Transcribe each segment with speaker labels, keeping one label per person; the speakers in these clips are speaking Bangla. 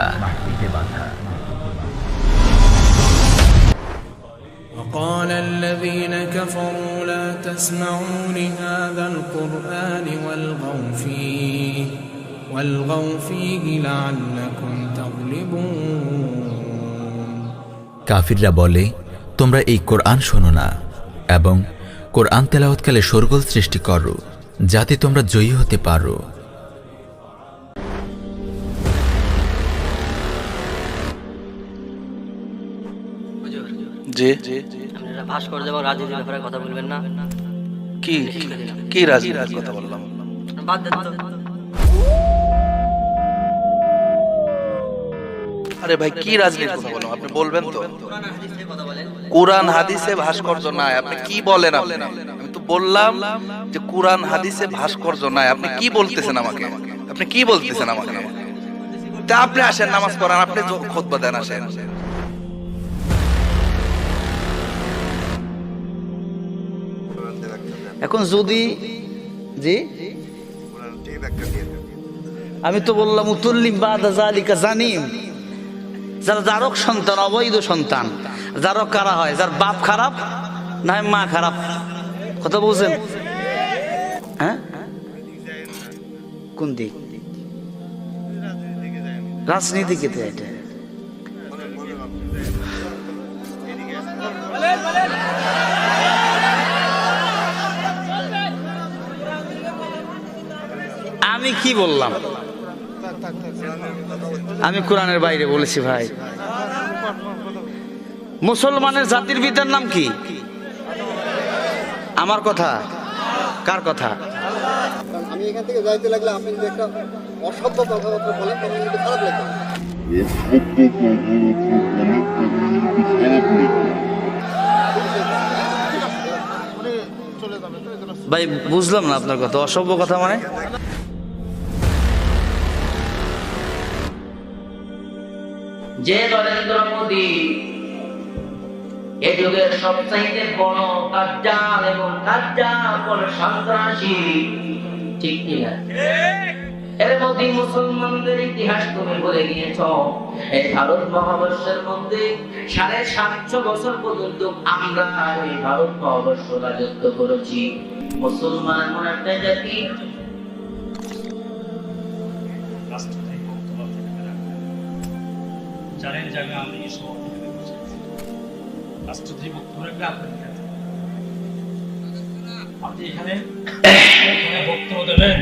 Speaker 1: বাঁধা
Speaker 2: وقال الذين كفروا لا تسمعوا لهذا القرآن والغوا فيه والغوا فيه لعلكم تغلبون
Speaker 1: কাফিররা বলে তোমরা এই কোরআন শোনো না এবং কোরআন তেলাওয়াতকালে শোরগোল সৃষ্টি করো যাতে তোমরা জয়ী হতে পারো
Speaker 3: আপনারা ভাস্কর রাজনীতির ব্যাপারে কথা বলবেন না।
Speaker 4: কি? কি রাজনীতির কথা বললাম?
Speaker 3: বাদ দেন
Speaker 4: আরে ভাই কি রাজনীতির কথা বললাম? আপনি বলবেন তো।
Speaker 3: কোরআন হাদিসে
Speaker 4: ভাস্কর্য নাই। আপনি কি বলেন আপনি? আমি তো বললাম যে কোরআন হাদিসে ভাস্কর্য নাই। আপনি কি বলতেছেন আমাকে? আপনি কি বলতেছেন আমাকে? তা আপনি আসেন নামাজ পড়ান। আপনি খোদবা দেন আসেন।
Speaker 5: এখন যদি, জি? আমি তো বললাম, উতুল্লিম বাদা জালিকা জানিম। যারা যারক সন্তান, অবৈধ সন্তান যারক কারা হয়, যার বাপ খারাপ, না হয় মা খারাপ। কথা বলছেন? হ্যাঁ? কোন দিক? রাজনীতিকে এটা। আমি কি বললাম? আমি কোরআনের বাইরে বলেছি ভাই। মুসলমানের জাতির পিতার নাম কি? আমার কথা? কার কথা?
Speaker 6: আমি এখান থেকে যাইতে লাগলে আপনি যদি একটা অসভ্য কথাবার্তা বলেন তখন কিন্তু খারাপ লাগবে।
Speaker 5: ভাই বুঝলাম না আপনার কথা। অসভ্য কথা মানে?
Speaker 7: যে নরেন্দ্র মোদী এ যুগের সবচাইতে বড় কার্যাল এবং কার্যাপর সন্ত্রাসী ঠিক কিনা এর মধ্যে মুসলমানদের ইতিহাস তুমি বলে গিয়েছ এই ভারত মহাবর্ষের মধ্যে সাড়ে সাতশো বছর পর্যন্ত আমরা এই ভারত মহাবর্ষ রাজত্ব করেছি। মুসলমান এমন একটা জাতি
Speaker 8: জানেন যে আমি আছি রাষ্ট্রপতি বক্তব্য রাখলে আপনার আপনি এখানে এখানে বক্তব্য দেবেন।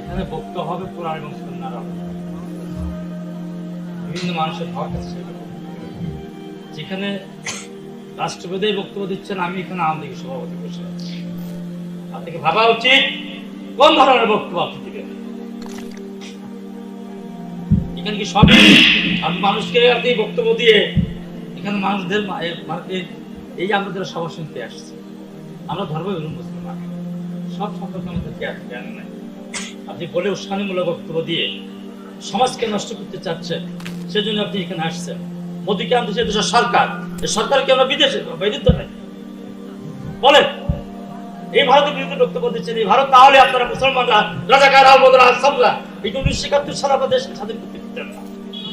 Speaker 8: এখানে বক্তব্য হবে কোরআন এবং আলোচনা। বিভিন্ন মানুষের ভাব আছে যেখানে রাষ্ট্রপতি বক্তব্য দিচ্ছেন, আমি এখানে আওয়ামী লীগের সভাপতি বসে আপনাকে ভাবা উচিত কোন ধরনের বক্তব্য আপনি দিবেন? এখানে কি সবই আপনি মানুষকে আপনি বক্তব্য দিয়ে এখানে মানুষদের এই যারা সভা শুনতে আসছি। আমরা ধর্ম এবং সব সম্পর্কে আমাদের জ্ঞান নাই। আপনি বলে উস্কানিমূলক বক্তব্য দিয়ে সমাজকে নষ্ট করতে চাচ্ছেন, সেজন্য আপনি এখানে আসছেন। মোদীকে আনতে চাই দেশের সরকার। এই সরকারকে আমরা বিদেশে বৈদিত্ব নাই? বলেন। এই ভারতের বিরুদ্ধে বক্তব্য দিচ্ছেন। এই ভারত তাহলে আপনারা মুসলমানরা, রাজাকার, আলবদরা সাবরা এই উনিশশো একাত্তর সালে আপনাদের দেশকে স্বাধীন করতে দিতেন না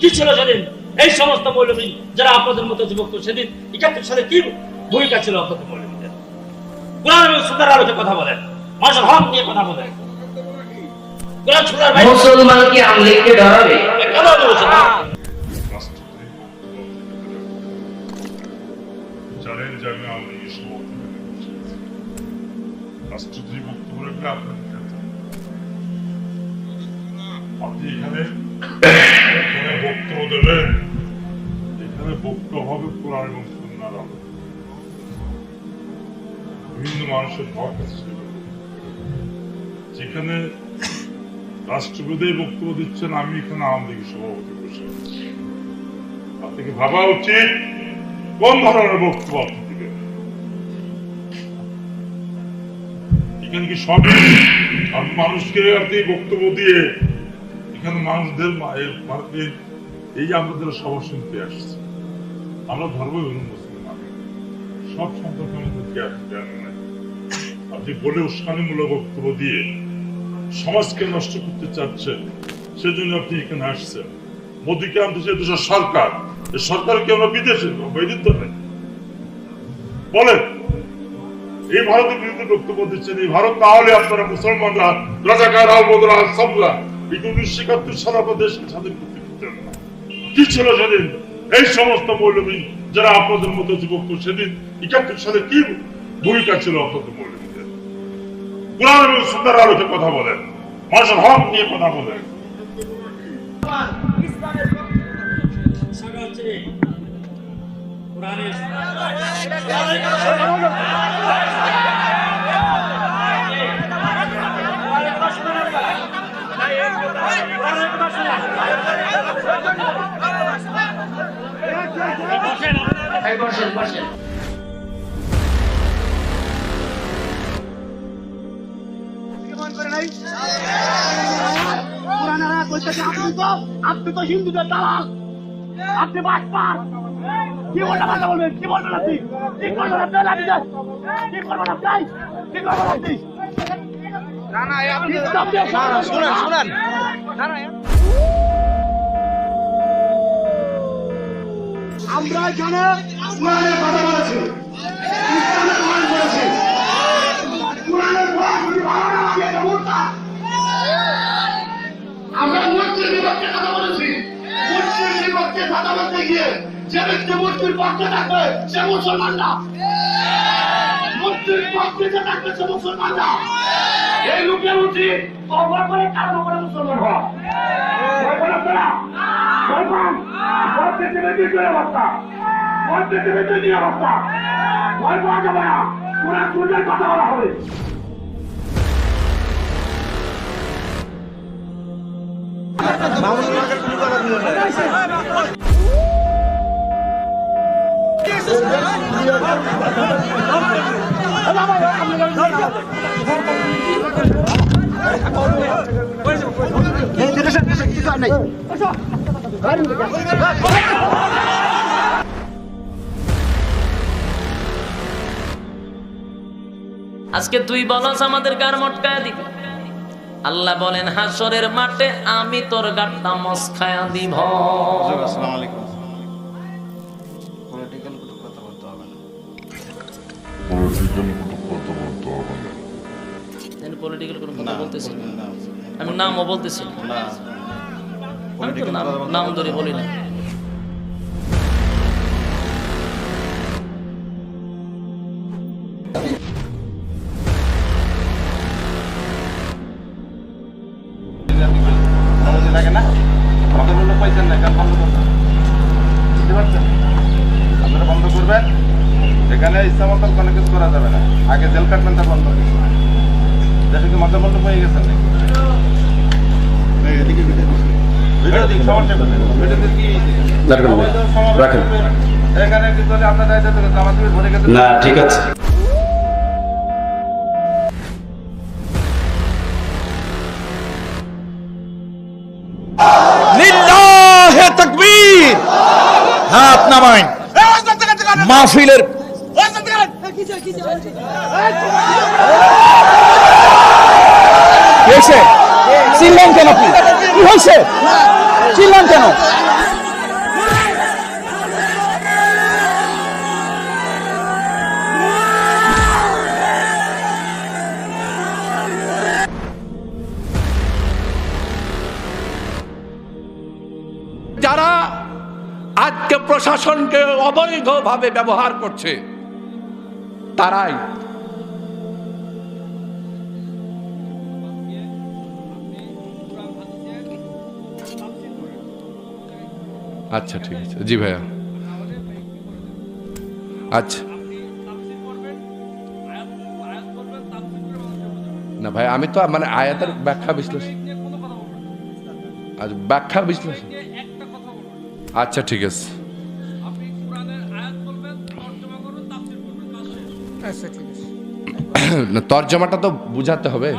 Speaker 8: কি ছিল সেদিন এই সমস্ত মৌলবী যারা আপনাদের মতো যুবক সেদিন একাত্তর সালে কি ভূমিকা ছিল আপনাদের মৌলবীদের? কোরআন এবং সুন্দর আলোচনা কথা বলেন। মানুষের হক নিয়ে কথা বলেন। কোরআন সুন্দর ভাই
Speaker 7: মুসলমান কি আমলিগকে ডরাবে
Speaker 8: কেন বলছেন না?
Speaker 9: জানেন যে আমি আমি এই সমাজ থেকে বসে আছি। রাষ্ট্রপতি বক্তব্য রাখলে আপনার আপনি এখানে এখানে বক্তব্য দেবেন এখানে বক্তব্য হবে কোরআন এবং সুন্নাহর বিভিন্ন মানুষের হক আছে যেখানে রাষ্ট্রপতি বক্তব্য দিচ্ছেন আমি এখানে আওয়ামী লীগের সভাপতি বসে আপনাকে ভাবা উচিত কোন ধরনের বক্তব্য আপনি দিবেন এখানে কি আপনি মানুষকে আপনি বক্তব্য দিয়ে এখানে মানুষদের মা- এ- ভারতের এই আমরা যারা শুনতে আসছি। আমরা ধর্ম এবং মুসলমান। সব সম্পর্কে আমাদের জ্ঞান নাই আপনি বলে উস্কানিমূলক বক্তব্য দিয়ে সমাজকে নষ্ট করতে চাচ্ছেন, সেজন্য আপনি এখানে আসছেন। মোদীকে আনতেছে দেশের সরকার। কি আমরা বিদেশে তো নেই। বলেন, এই ভারতের বিরুদ্ধে বক্তব্য দিচ্ছেন, এই ভারত তাহলে আপনারা মুসলমানরা, রাজাকার, আলবদরা সবরা উনিশশো একাত্তর সালে আপনার দেশকে স্বাধীন করতে দিতেন না। কি ছিল সেদিন? এই সমস্ত মৌলবী যারা আপনাদের মতো যুবক সেদিন একাত্তর সালে কি ভূমিকা ছিল আপনাদের মৌলবীদের? কোরআন এবং সুন্দর আলোকে কথা বলেন মানুষের হক নিয়ে কথা বলেন।
Speaker 8: কোরআনের
Speaker 7: বসেন বসেন
Speaker 10: আপনি তো হিন্দুদের দালাল আপনি বাটপার কি বলতে কথা বলবেন কি বলবেন আপনি কি করবেন আপনি লাঠি দেন কি করবেন আপনি কি করবেন আপনি শুনেন শুনেন। আমরা এখানে কোরআনের কথা বলেছি। ইসলামের প্রমাণ করেছি। কোরআনের কথা যদি ভালো না লাগে আমরা মূর্তির বিপক্ষে কথা বলেছি। মূর্তির বিপক্ষে কথা বলতে গিয়ে যে ব্যক্তি মূর্তির পক্ষে থাকবে, সে মুসলমান না। মূর্তির পক্ষে যে থাকবে, সে মুসলমান না। এই লোকের উচিত অভয় করে কারণ করে মুসলমান হওয়া? ভয় পান আপনারা? ভয় পান? ভয় পৃথিবীর দ্বিতীয় অবস্থা? ভয় পৃথিবীর দ্বিতীয় অবস্থা? ভয় পাওয়া যাবে না। পুরা সূর্যের কথা বলা হবে।
Speaker 7: আজকে তুই বলস আমাদের গার মটকায় দিবি। আল্লাহ বলেন, হাসরের মাঠে আমি তোর গাটটা মস্কায়া দিব। পলিটিক্যাল কোনো কথা বলতেছি আমি নামও বলতেছি না। আমি তো নাম নাম ধরে বলি না।
Speaker 11: আপনারা বন্ধ করবেন। এখানে ইচ্ছা কোনো কিছু করা যাবে না। আগে জেল কাটবেন তা বন্ধ দেশে কি মজা বন্ধ হয়ে গেছেন নাকি গেছে
Speaker 12: না ঠিক আছে
Speaker 10: লিল্লাহে তাকবীর হাত নামাই মাহফিলের কি হয়েছে? চিল্লান কেন কি হয়েছে? চিল্লান কেন?
Speaker 13: যারা আজকে প্রশাসনকে অবৈধভাবে ব্যবহার করছে তারাই আচ্ছা ঠিক আছে। জি ভাইয়া। আচ্ছা। না ভাই আমি তো মানে আয়াতের ব্যাখ্যা বিশ্লেষণ আচ্ছা ব্যাখ্যা বিশ্লেষণ। আচ্ছা ঠিক আছে। না তর্জমাটা তো বুঝাতে হবে।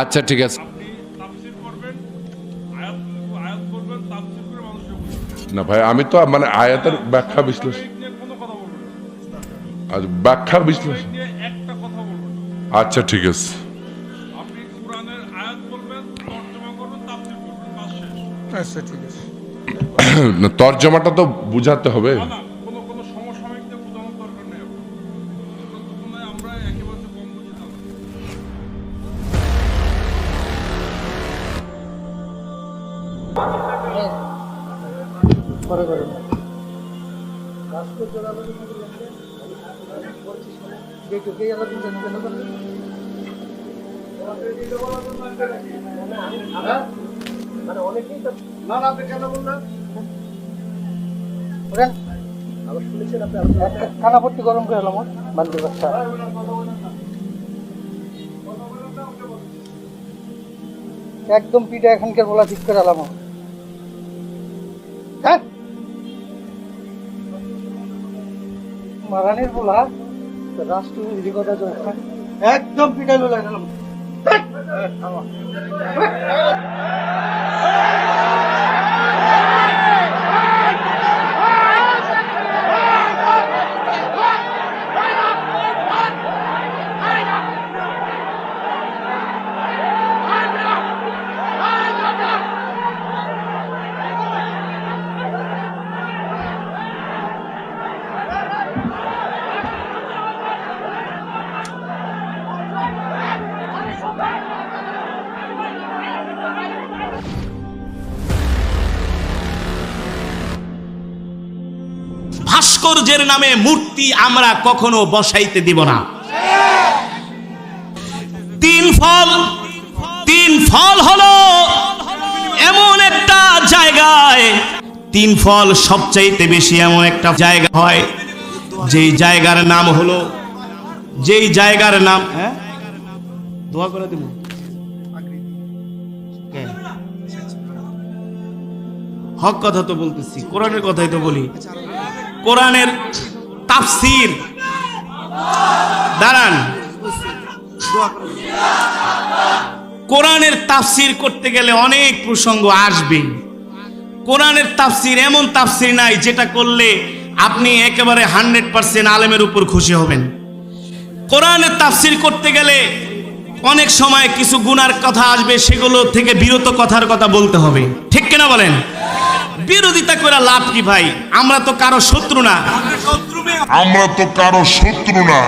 Speaker 13: আচ্ছা ঠিক আছে। না ভাই আমি তো মানে আয়াতের ব্যাখ্যা বিশ্লেষণ আজ ব্যাখ্যা বিশ্লেষণ আচ্ছা ঠিক আছে।
Speaker 6: আচ্ছা,
Speaker 9: তর্জমাটা তো বুঝাতে হবে।
Speaker 6: করে না না আপনি কেন বললেন খানা ভর্তি গরম করে এলাম বান্ধব বাচ্চা। একদম পিঠা এখানকার বলা ঠিক করে এলাম। মারানির বলা রাষ্ট্র কথা একদম পিঠা লোলা
Speaker 12: ভাস্কর্যের নামে মূর্তি আমরা কখনো বসাইতে দিব না। তিন ফল তিন ফল হলো এমন একটা জায়গায়। তিন ফল সবচাইতে বেশি এমন একটা জায়গা হয়, যেই জায়গার নাম হলো, যেই জায়গার নাম হ্যাঁ? দোয়া করে দিব। হক কথা তো বলতেছি, কোরআনের কথাই তো বলি। কোরআনের তাফসির। দাঁড়ান। কোরআনের তাফসির করতে গেলে অনেক প্রসঙ্গ আসবে। কোরআনের তাফসির এমন তাফসির নাই যেটা করলে আপনি একেবারে হান্ড্রেড পার্সেন্ট আলেমের উপর খুশি হবেন। কোরআনের তাফসির করতে গেলে অনেক সময় কিছু গুনার কথা আসবে, সেগুলো থেকে বিরত কথার কথা বলতে হবে। ঠিক কিনা বলেন? বিরোধিতা করে লাভ কি ভাই? আমরা তো কারও শত্রু না।
Speaker 14: আমরা তো কারও শত্রু না।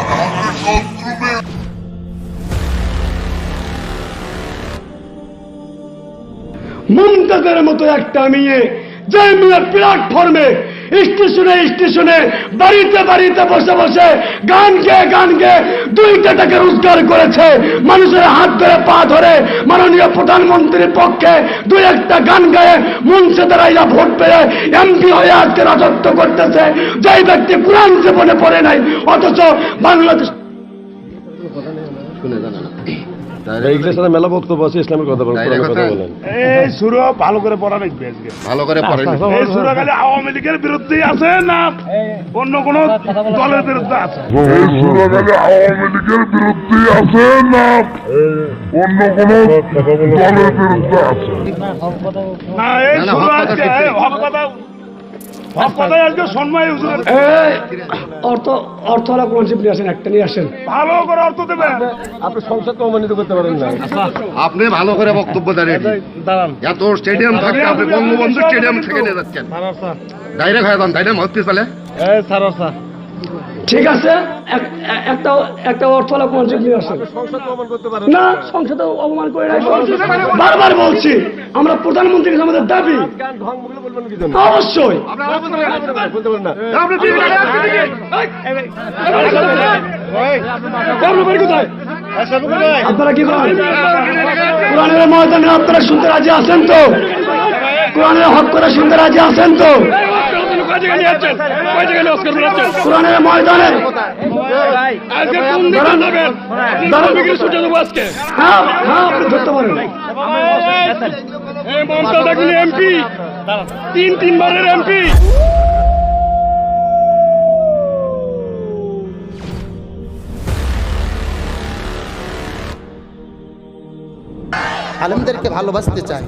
Speaker 10: মুমতাজের মতো একটা মেয়ে যে মেয়ের প্ল্যাটফর্মে স্টেশনে স্টেশনে, বাড়িতে বাড়িতে বসে বসে গান গেয়ে গান গেয়ে দুইটা টাকা রোজগার করেছে। মানুষের হাত ধরে, পা ধরে মাননীয় প্রধানমন্ত্রীর পক্ষে দুই একটা গান গায়ে মঞ্চে দাঁড়াইয়া ভোট পেয়ে এমপি হয়ে আজকে রাজত্ব করতেছে। যেই ব্যক্তি কোরআন জীবনে পড়ে নাই, অথচ বাংলাদেশ
Speaker 15: এইগুলোর সাথে মেলা বক্তব্য আছে ইসলামের কথা বলেন কথা বলেন।
Speaker 10: এই সুরো ভালো করে পড়া লাগবে আজকে।
Speaker 15: ভালো করে পড়েন
Speaker 10: এই সুরা খালি আওয়ামী লীগের বিরুদ্ধেই আছে না অন্য কোন দলের বিরুদ্ধে আছে?
Speaker 14: এই সুরাগালে আওয়ামী লীগের বিরুদ্ধে আছে না অন্য কোন দলের বিরুদ্ধে আছে?
Speaker 10: না এই সুরা হক কথা কথাই আজকে সম্মাই হুজুরের
Speaker 16: অর্থ নিয়ে আসেন একটা নিয়ে আসেন।
Speaker 10: ভালো করে অর্থ দেবেন।
Speaker 15: আপনি সংসদ প্রমাণিত করতে পারেন না। আপনি ভালো করে বক্তব্য দাঁড়িয়ে
Speaker 10: দাঁড়ান।
Speaker 15: এত স্টেডিয়াম থাকে আপনি বঙ্গবন্ধু স্টেডিয়াম থেকে নিয়ে যাচ্ছেন। ডাইরেক্ট হয়ে যান তাই না
Speaker 10: এই স্যার।
Speaker 16: ঠিক আছে এক- একটা একটা নিয়ে আসেন
Speaker 15: সংসদ প্রমাণ
Speaker 16: না সংসদে অপমান করে বারবার বলছি আমরা প্রধানমন্ত্রীর আমাদের দাবি অবশ্যই আপনারা কি করেন কোরআনের ময়দানে আপনারা শুনতে রাজি আছেন তো কোরআনের হক করে শুনতে রাজি আছেন তো কোরআনের ময়দানে। দাঁড়ান, দাঁড়ান। হ্যাঁ হ্যাঁ আপনি ধরতে পারেন।
Speaker 10: এমপি। তিন তিনবারের এমপি।
Speaker 6: আলেমদেরকে ভালোবাসতে চায়।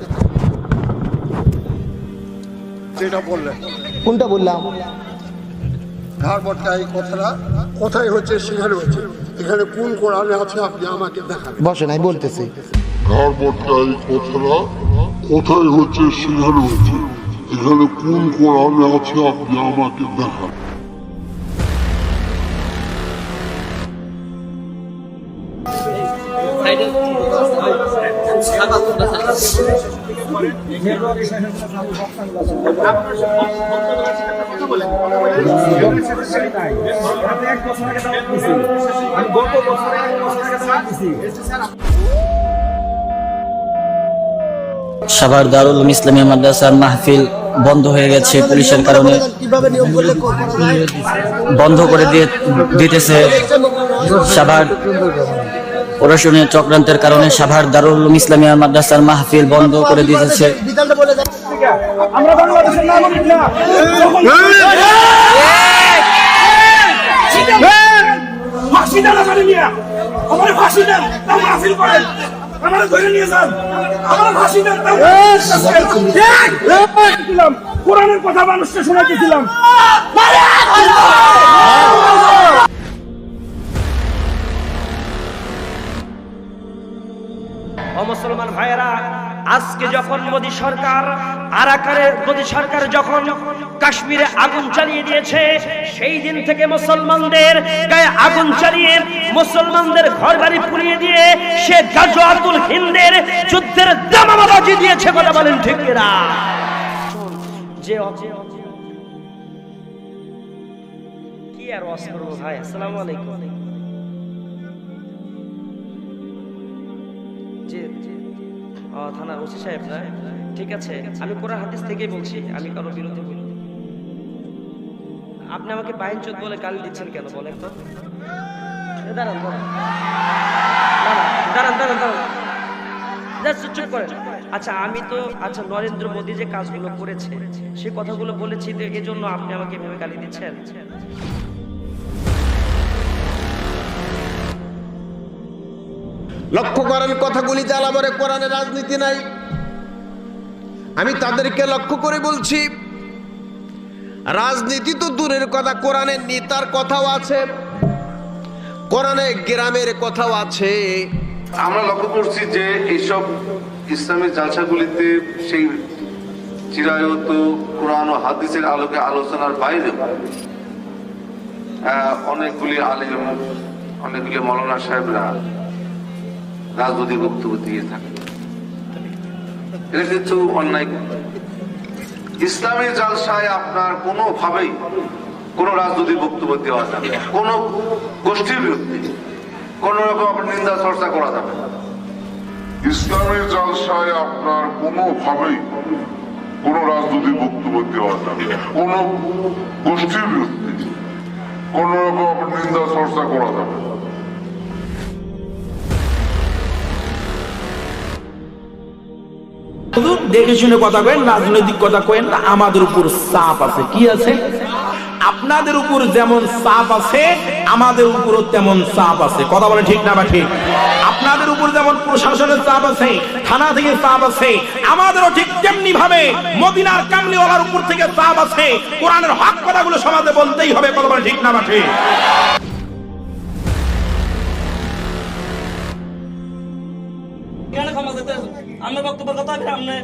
Speaker 10: যেটা বললেন
Speaker 6: কোনটা বললাম?
Speaker 10: ধারবটটা এই কথাটা। কোথায় হচ্ছে সেখানে হচ্ছে। এখানে কোন কোরআনে আছে আপনি আমাকে দেখান।
Speaker 6: বসে নাই বলতেছি।
Speaker 14: ঘর বট্টাই কথাটা কোথায় হচ্ছে সেখানে হচ্ছে। এখানে কোন কোরআনে আছে আপনি আমাকে দেখান।
Speaker 17: সাভার দারুল ইসলামী মাদ্রাসার মাহফিল বন্ধ হয়ে গেছে পুলিশের কারণে। বন্ধ করে দিয়ে দিতেছে সাভার প্রশাসনের চক্রান্তের কারণে সাভার দারুল ইসলামিয়া মাদ্রাসার মাহফিল বন্ধ করে
Speaker 18: দেন
Speaker 10: কোরআনের কথা মানুষকে শোনাতেছিলাম
Speaker 19: ও মুসলমান ভাইয়েরা, আজকে যখন মোদী সরকার আরাকারে মোদী সরকার যখন কাশ্মীরে আগুন চালিয়ে দিয়েছে, সেই দিন থেকে মুসলমানদের গায়ে আগুন চালিয়ে, মুসলমানদের ঘর বাড়ি পুড়িয়ে দিয়ে সে গাজওয়াতুল হিন্দের যুদ্ধের দামাবাজি দিয়েছে কথা বলেন ঠিক কিনা? যে কি আর করব ভাই? আসসালামু আলাইকুম। জি জি ও থানা ওসি সাহেব না, ঠিক আছে, আমি কোরআন হাদিস থেকেই বলছি, আমি কারও বিরুদ্ধে বলি আপনি আমাকে বাইন চোদ বলে গালি দিচ্ছেন কেন, বলেন তো? দাঁড়ান দাঁড়ান। দাঁড়ান দাঁড়ান চুপ করেন। আচ্ছা আমি তো আচ্ছা নরেন্দ্র মোদী যে কাজগুলো করেছে, সে কথাগুলো বলেছি, তো এজন্য আপনি আমাকে এভাবে গালি দিচ্ছেন?
Speaker 15: লক্ষ্য করেন কথাগুলিতে আলামরে কোরআনে রাজনীতি নাই। আমি তাদেরকে লক্ষ্য করে বলছি, রাজনীতি তো দূরের কথা কোরআনের নেতার কথাও আছে, কোরআনে গ্রামের কথাও আছে।
Speaker 11: আমরা লক্ষ্য করছি যে এইসব ইসলামের জালসাগুলিতে সেই চিরায়ত কোরআন ও হাদিসের আলোকে আলোচনার বাইরে অনেকগুলি আলিম, অনেকগুলি মৌলানা সাহেবরা রাজনৈতিক বক্তব্য দিয়ে থাকে। এটা কিন্তু অন্যায় ইসলামী জালসায় আপনার কোনোভাবেই কোনো রাজনৈতিক বক্তব্য দেওয়া যাবে। কোনো গোষ্ঠীর বিরুদ্ধে। কোন রকম আপনার নিন্দা চর্চা করা যাবে না।
Speaker 14: ইসলামের জলসায় আপনার কোনোভাবেই কোনো রাজনৈতিক বক্তব্য দেওয়া যাবে। কোনো গোষ্ঠীর বিরুদ্ধে কোন রকম আপনার নিন্দা চর্চা করা যাবে না।
Speaker 20: দেখে শুনে কথা কেন রাজনৈতিক কথা কেন আমাদের উপর চাপ আছে। কি আছে? আপনাদের উপর যেমন চাপ আছে, আমাদের উপরও তেমন চাপ আছে। কথা বলে ঠিক না বা ঠিক? আপনাদের উপর যেমন প্রশাসনের চাপ আছে, থানা থেকে চাপ আছে, আমাদেরও ঠিক তেমনি ভাবে মদিনার কামলিওয়ালার উপর থেকে চাপ আছে। কোরআনের হক কথাগুলো সমাজে বলতেই হবে, কথা বলে ঠিক না বা ঠিক?
Speaker 21: আমার বক্তব্যের কথা আছে আপনি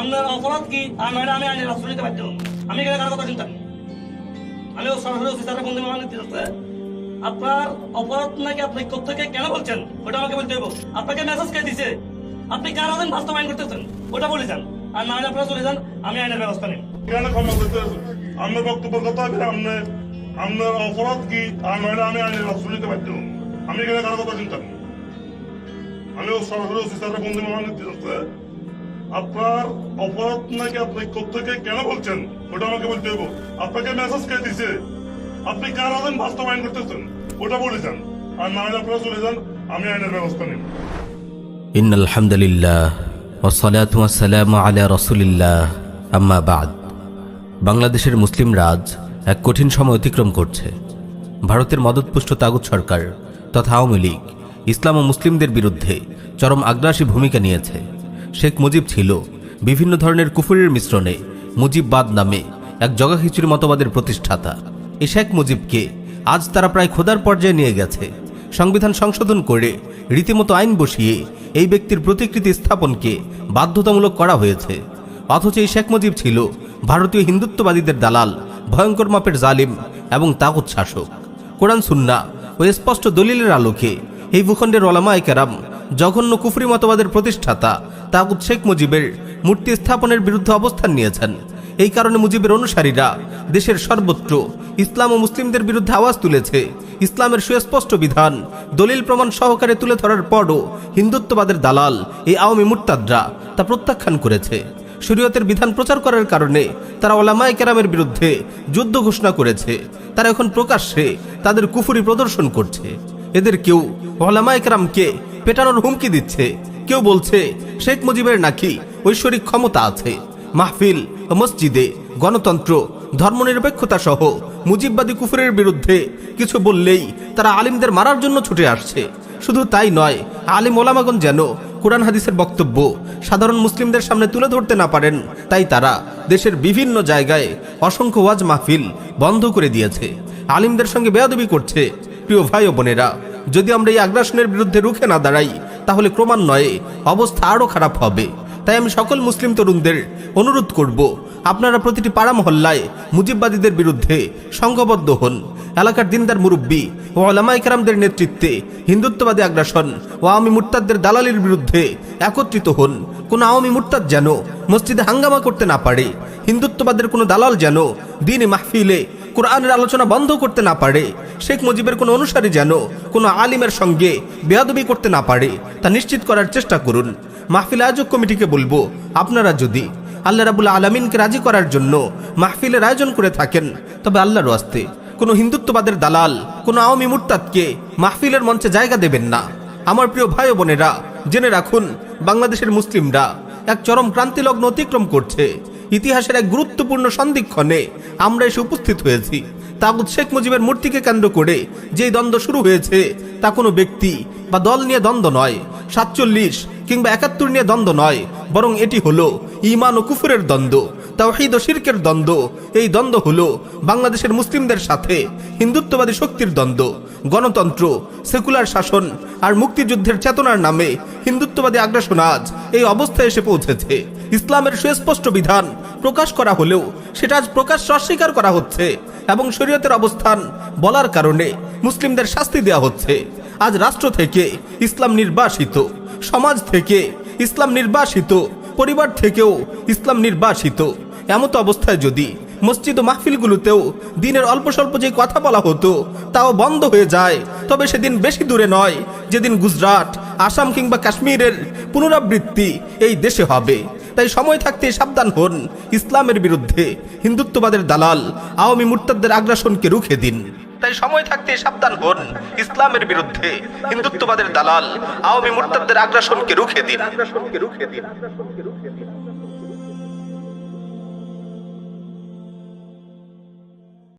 Speaker 21: আপনার অপরাধ কি? আমি আমি আইনের রাষ্ট্র নিতে পারতাম আমি এখানে কারও কথা চিন্তা আমি সরাসরি অফিসারে বন্ধু নিতে আপনার অপরাধ নাকি আপনি কোথেকে কেন বলছেন? ওটা আমাকে বলতে হবে আপনাকে মেসেজ কে দিছে? আপনি কার আদেন বাস্তবায়ন করতেছেন ওটা বলে যান। আর না হলে আপনারা চলে যান, আমি আইনের ব্যবস্থা নিই
Speaker 22: কেন ক্ষমা করতে আমার বক্তব্যের কথা আছে আপনি আপনার অপরাধ কি? আর নইলে আমি আইনের রাষ্ট্র নিতে পারতাম আমি এখানে কারও কথা চিন্তা আমিও সরাসরি ওসি স্যারের আপনার অপরাধ নাকি আপনি কোথেকে কেন বলছেন? ওটা আমাকে বলতে হবে। আপনাকে মেসেজ কে দিছে। আপনি কার আদেন বাস্তবায়ন করতেছেন? ওটা বলে যান। আর না হলে আপনারা চলে যান। আমি আইনের ব্যবস্থা
Speaker 23: ইন আলহামদুলিল্লাহ বাংলাদেশের মুসলিম রাজ এক কঠিন সময় অতিক্রম করছে। ভারতের মদতপুষ্ট তাগুদ সরকার তথা আওয়ামী লীগ ইসলাম ও মুসলিমদের বিরুদ্ধে চরম আগ্রাসী ভূমিকা নিয়েছে। শেখ মুজিব ছিল বিভিন্ন ধরনের কুফুরের মিশ্রণে মুজিববাদ নামে এক জগাখিচুরি মতবাদের প্রতিষ্ঠাতা। এই শেখ মুজিবকে আজ তারা প্রায় খোদার পর্যায়ে নিয়ে গেছে। সংবিধান সংশোধন করে রীতিমতো আইন বসিয়ে এই ব্যক্তির প্রতিকৃতি স্থাপনকে বাধ্যতামূলক করা হয়েছে। অথচ এই শেখ মুজিব ছিল ভারতীয় হিন্দুত্ববাদীদের দালাল, ভয়ঙ্কর মাপের জালিম এবং তাগুত শাসক। কোরআন সুন্না ও স্পষ্ট দলিলের আলোকে এই ভূখণ্ডের ওলামায় কেরাম, জঘন্য কুফরি মতবাদের প্রতিষ্ঠাতা তাগুত শেখ মুজিবের মূর্তি স্থাপনের বিরুদ্ধে অবস্থান নিয়েছেন। এই কারণে মুজিবের অনুসারীরা দেশের সর্বত্র ইসলাম ও মুসলিমদের বিরুদ্ধে আওয়াজ তুলেছে। ইসলামের সুস্পষ্ট বিধান, দলিল প্রমাণ সহকারে তুলে ধরার পরও হিন্দুত্ববাদের দালাল এই আওয়ামী মুরতাদরা তা প্রত্যাখ্যান করেছে। শরীয়তের বিধান প্রচার করার কারণে তারা ওলামায় কেরামের বিরুদ্ধে যুদ্ধ ঘোষণা করেছে। তারা এখন প্রকাশ্যে তাদের কুফুরি প্রদর্শন করছে। এদের কেউ কেরামকে পেটানোর হুমকি দিচ্ছে, কেউ বলছে, শেখ মুজিবের নাকি ঐশ্বরিক ক্ষমতা আছে। মাহফিল, মসজিদে, গণতন্ত্র ধর্মনিরপেক্ষতা সহ মুজিববাদী কুফুরের বিরুদ্ধে কিছু বললেই তারা আলিমদের মারার জন্য ছুটে আসছে। শুধু তাই নয়, আলিম ওলামাগন যেন কোরআন হাদিসের বক্তব্য সাধারণ মুসলিমদের সামনে তুলে ধরতে না পারেন, তাই তারা দেশের বিভিন্ন জায়গায় অসংখ্য ওয়াজ মাহফিল বন্ধ করে দিয়েছে। আলিমদের সঙ্গে বেয়াদবি করছে প্রিয় ভাই বোনেরা, যদি আমরা এই আগ্রাসনের বিরুদ্ধে রুখে না দাঁড়াই, তাহলে ক্রমান্বয়ে অবস্থা আরও খারাপ হবে। তাই আমি সকল মুসলিম তরুণদের অনুরোধ করব, আপনারা প্রতিটি পাড়া মহল্লায় মুজিববাদীদের বিরুদ্ধে সংঘবদ্ধ হন। এলাকার দিনদার মুরব্বী ও আলামাই কারামদের নেতৃত্বে হিন্দুত্ববাদী আগ্রাসন ও আওয়ামী মুরতাদদের দালালির বিরুদ্ধে একত্রিত হন। কোন আওয়ামী মুরতাদ যেন মসজিদে হাঙ্গামা করতে না পারে, হিন্দুত্ববাদের কোনো দালাল যেন দিন মাহফিলে কোরআনের আলোচনা বন্ধ করতে না পারে। শেখ মুজিবের কোনো অনুসারী যেন কোনো আলিমের সঙ্গে বেয়াদবি করতে না পারে, তা নিশ্চিত করার চেষ্টা করুন। মাহফিল আয়োজক কমিটিকে বলব, আপনারা যদি আল্লাহ রাবুল আলমিনকে রাজি করার জন্য মাহফিলের আয়োজন করে থাকেন, তবে আল্লাহর ওয়াস্তে কোনো হিন্দুত্ববাদের দালাল, কোনো আওয়ামী মুরতাদকে মাহফিলের মঞ্চে জায়গা দেবেন না। আমার প্রিয় ভাই বোনেরা, জেনে রাখুন, বাংলাদেশের মুসলিমরা এক চরম ক্রান্তিলগ্ন অতিক্রম করছে। ইতিহাসের এক গুরুত্বপূর্ণ সন্ধিক্ষণে আমরা এসে উপস্থিত হয়েছি। তাগুদ শেখ মুজিবের মূর্তিকে কেন্দ্র করে যেই দ্বন্দ্ব শুরু হয়েছে, তা কোনো ব্যক্তি বা দল নিয়ে দ্বন্দ্ব নয়, সাতচল্লিশ কিংবা একাত্তর নিয়ে দ্বন্দ্ব নয়, বরং এটি হলো ইমান ও কুফুরের দ্বন্দ্ব। তাওহিদ ও শিরকের দ্বন্দ্ব। এই দ্বন্দ্ব হলো বাংলাদেশের মুসলিমদের সাথে হিন্দুত্ববাদী শক্তির দ্বন্দ্ব, গণতন্ত্র, সেকুলার শাসন আর মুক্তিযুদ্ধের চেতনার নামে হিন্দুত্ববাদী আগ্রাসন আজ এই অবস্থায় এসে পৌঁছেছে। ইসলামের সুস্পষ্ট বিধান প্রকাশ করা হলেও সেটা আজ প্রকাশ অস্বীকার করা হচ্ছে এবং শরীয়তের অবস্থান বলার কারণে মুসলিমদের শাস্তি দেওয়া হচ্ছে। আজ রাষ্ট্র থেকে ইসলাম নির্বাসিত, সমাজ থেকে ইসলাম নির্বাসিত, পরিবার থেকেও ইসলাম নির্বাসিত। এমতো অবস্থায় যদি মসজিদ ও মাহফিলগুলোতেও দিনের অল্প স্বল্প যে কথা বলা হতো, তাও বন্ধ হয়ে যায়, তবে সেদিন বেশি দূরে নয়, যেদিন গুজরাট, আসাম কিংবা কাশ্মীরের পুনরাবৃত্তি এই দেশে হবে। তাই সময় থাকতে সাবধান হন ইসলামের বিরুদ্ধে হিন্দুত্ববাদের দালাল, আওয়ামী মুরতাদদের আগ্রাসনকে রুখে দিন। তাই সময় থাকতে সাবধান হন ইসলামের বিরুদ্ধে হিন্দুত্ববাদের দালাল, আওয়ামী মুরতাদদের আগ্রাসনকে রুখে দিন। আগ্রাসনকে রুখে দিন